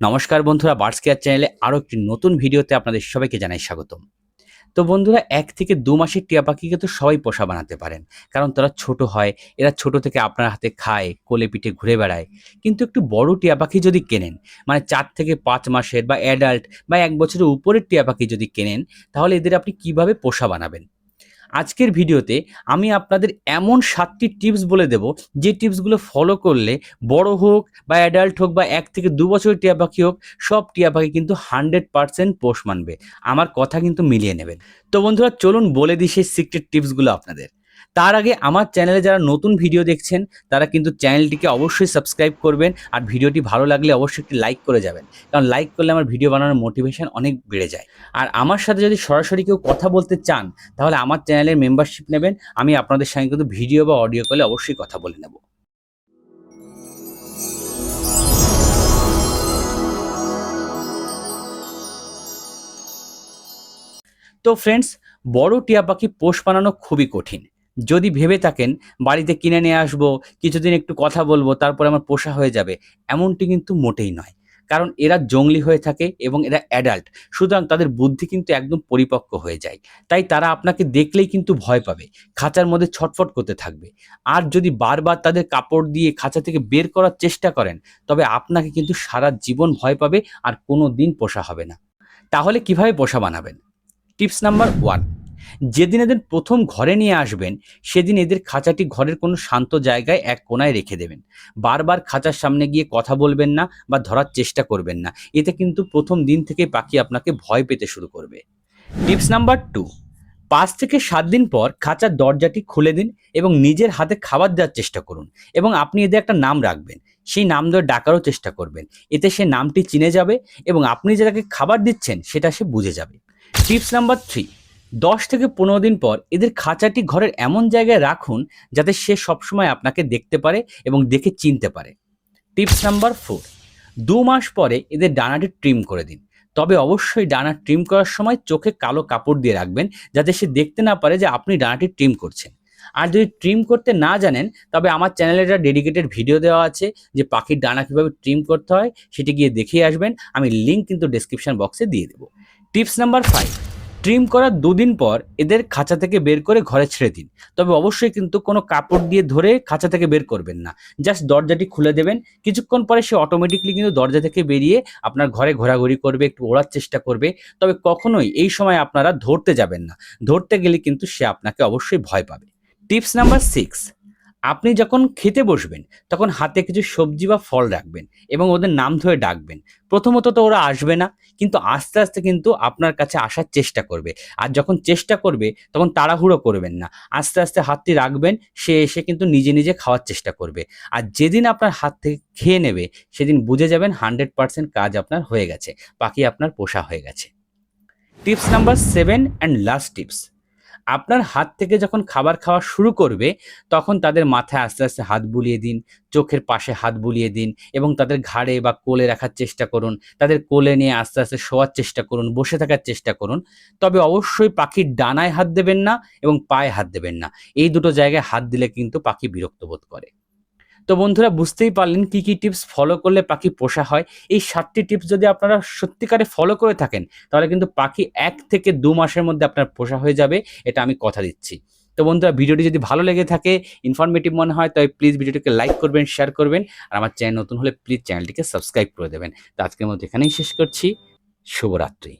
নমস্কার বন্ধুরা birds care চ্যানেলে আরও একটি নতুন ভিডিওতে আপনাদের সবাইকে জানাই স্বাগতম। তো বন্ধুরা, এক থেকে দু মাসের টিয়া পাখিকে তো সবাই পোষা বানাতে পারেন। কারণ তারা ছোট হয়, এরা ছোট থেকে আপনার হাতে খায়, কোলে পিঠে ঘুরে বেড়ায়। কিন্তু একটু বড় টিয়া পাখি যদি কেনেন মানে চার থেকে পাঁচ মাসের বা অ্যাডাল্ট বা এক বছরের উপরের টিয়া পাখি যদি কেনেন, তাহলে এদের আপনি কীভাবে পোষা বানাবেন? আজকের ভিডিওতে আমি আপনাদের এমন সাতটি টিপস বলে দেব যে টিপসগুলো ফলো করলে বড় হোক বা অ্যাডাল্ট হোক বা এক থেকে দু বছরের টিয়া পাখি হোক, সব টিয়া পাখি কিন্তু হান্ড্রেড পারসেন্ট পোষ মানবে। আমার কথা কিন্তু মিলিয়ে নেবেন। তো বন্ধুরা, চলুন বলে দিই সেই সিক্রেট টিপসগুলো আপনাদের। তার আগে আমার চ্যানেলে যারা নতুন ভিডিও দেখছেন, তারা কিন্তু চ্যানেলটিকে অবশ্যই সাবস্ক্রাইব করবেন আর ভিডিওটি ভালো লাগলে অবশ্যই একটি লাইক করে যাবেন। কারণ লাইক করলে আমার ভিডিও বানানোর মোটিভেশন অনেক বেড়ে যায়। আর আমার সাথে যদি সরাসরি কেউ কথা বলতে চান, তাহলে আমার চ্যানেলের মেম্বারশিপ নেবেন। আমি আপনাদের সঙ্গে কিন্তু ভিডিও বা অডিও কলে অবশ্যই কথা বলে নেব। তো ফ্রেন্ডস বড় টিয়া পাখি পোষ বানানো খুবই কঠিন। যদি ভেবে থাকেন, বাড়িতে কিনে নিয়ে আসব, কিছুদিন একটু কথা বলব, তারপর আমার পোষা হয়ে যাবে, এমনটি কিন্তু মোটেই নয়। কারণ এরা জঙ্গলি হয়ে থাকে এবং এরা অ্যাডাল্ট সুতরাং তাদের বুদ্ধি কিন্তু একদম পরিপক্ক হয়ে যায়। তাই তারা আপনাকে দেখলেই কিন্তু ভয় পাবে, খাঁচার মধ্যে ছটফট করতে থাকবে। আর যদি বারবার তাদের কাপড় দিয়ে খাঁচা থেকে বের করার চেষ্টা করেন, তবে আপনাকে কিন্তু সারা জীবন ভয় পাবে আর কোনো দিন পোষা হবে না। তাহলে কীভাবে পোষা বানাবেন? টিপস নাম্বার ওয়ান যেদিন এদের প্রথম ঘরে নিয়ে আসবেন, সেদিন এদের খাঁচাটি ঘরের কোনো শান্ত জায়গায় এক কোনায় রেখে দেবেন। বারবার খাঁচার সামনে গিয়ে কথা বলবেন না বা ধরার চেষ্টা করবেন না। এতে কিন্তু প্রথম দিন থেকে পাখি আপনাকে ভয় পেতে শুরু করবে। টিপস নাম্বার টু, পাঁচ থেকে সাত দিন পর খাঁচার দরজাটি খুলে দিন এবং নিজের হাতে খাবার দেওয়ার চেষ্টা করুন এবং আপনি এদের একটা নাম রাখবেন। সেই নাম ধরে ডাকারও চেষ্টা করবেন। এতে সে নামটি চিনে যাবে এবং আপনি যেটাকে খাবার দিচ্ছেন সেটা সে বুঝে যাবে। টিপস নাম্বার থ্রি দশ থেকে পনেরো দিন পর এদের খাঁচাটি ঘরের এমন জায়গায় রাখুন যাতে সে সবসময় আপনাকে দেখতে পারে এবং দেখে চিনতে পারে। টিপস নাম্বার ফোর, দু মাস পরে এদের ডানাটি ট্রিম করে দিন। তবে অবশ্যই ডানা ট্রিম করার সময় চোখে কালো কাপড় দিয়ে রাখবেন যাতে সে দেখতে না পারে যে আপনি ডানাটি ট্রিম করছেন। আর যদি ট্রিম করতে না জানেন, তবে আমার চ্যানেলে একটা ডেডিকেটেড ভিডিও দেওয়া আছে যে পাখির ডানা কীভাবে ট্রিম করতে হয়, সেটি গিয়ে দেখে আসবেন। আমি লিঙ্ক কিন্তু ডেসক্রিপশন বক্সে দিয়ে দেবো। টিপস নাম্বার ফাইভ ট্রিম করার দুদিন পর এদের খাঁচা থেকে বের করে ঘরে ছেড়ে দিন। তবে অবশ্যই কিন্তু কোনো কাপড় দিয়ে ধরে খাঁচা থেকে বের করবেন না। জাস্ট দরজাটি খুলে দেবেন। কিছুক্ষণ পরে সে অটোমেটিকলি কিন্তু দরজা থেকে বেরিয়ে আপনার ঘরে ঘোরাঘুরি করবে, একটু ওড়ার চেষ্টা করবে। তবে কখনোই এই সময় আপনারা ধরতে যাবেন না। ধরতে গেলে কিন্তু সে আপনাকে অবশ্যই ভয় পাবে। টিপস নাম্বার সিক্স আপনি যখন খেতে বসবেন, তখন হাতে কিছু সবজি বা ফল রাখবেন এবং ওদের নাম ধরে ডাকবেন। প্রথমত তো ওরা আসবে না, কিন্তু আস্তে আস্তে কিন্তু আপনার কাছে আসার চেষ্টা করবে। আর যখন চেষ্টা করবে, তখন তাড়াহুড়ো করবেন না। আস্তে আস্তে হাতটি রাখবেন, সে এসে কিন্তু নিজে নিজে খাওয়ার চেষ্টা করবে। আর যেদিন আপনার হাত থেকে খেয়ে নেবে, সেদিন বুঝে যাবেন হান্ড্রেড পার্সেন্ট কাজ আপনার হয়ে গেছে পাখি আপনার পোষা হয়ে গেছে। Tips number seven and last tips. আপনার হাত থেকে যখন খাবার খাওয়া শুরু করবে, তখন তাদের মাথায় আস্তে আস্তে হাত বুলিয়ে দিন, চোখের পাশে হাত বুলিয়ে দিন এবং তাদের ঘাড়ে বা কোলে রাখার চেষ্টা করুন, তাদের কোলে নিয়ে আস্তে আস্তে শোয়ার চেষ্টা করুন, বসে থাকার চেষ্টা করুন। তবে অবশ্যই পাখির ডানায় হাত দেবেন না এবং পায়ে হাত দেবেন না। এই দুটো জায়গায় হাত দিলে কিন্তু পাখি বিরক্ত বোধ করে। তো বন্ধুরা বুঝতেই পারলেন কি কি টিপস ফলো করলে পাখি পোষা হয়। এই সাতটি টিপস যদি আপনারা সত্যিকারে ফলো করে থাকেন, তাহলে কিন্তু পাখি এক থেকে দু মাসের মধ্যে আপনার পোষা হয়ে যাবে, এটা আমি কথা দিচ্ছি। তো বন্ধুরা ভিডিওটি যদি ভালো লেগে থাকে ইনফরমেটিভ মনে হয় তবে প্লিজ ভিডিওটিকে লাইক করবেন শেয়ার করবেন, আর আমার চ্যানেল নতুন হলে প্লিজ চ্যানেলটিকে সাবস্ক্রাইব করে দেবেন। তো আজকের মধ্যে এখানেই শেষ করছি। শুভরাত্রি।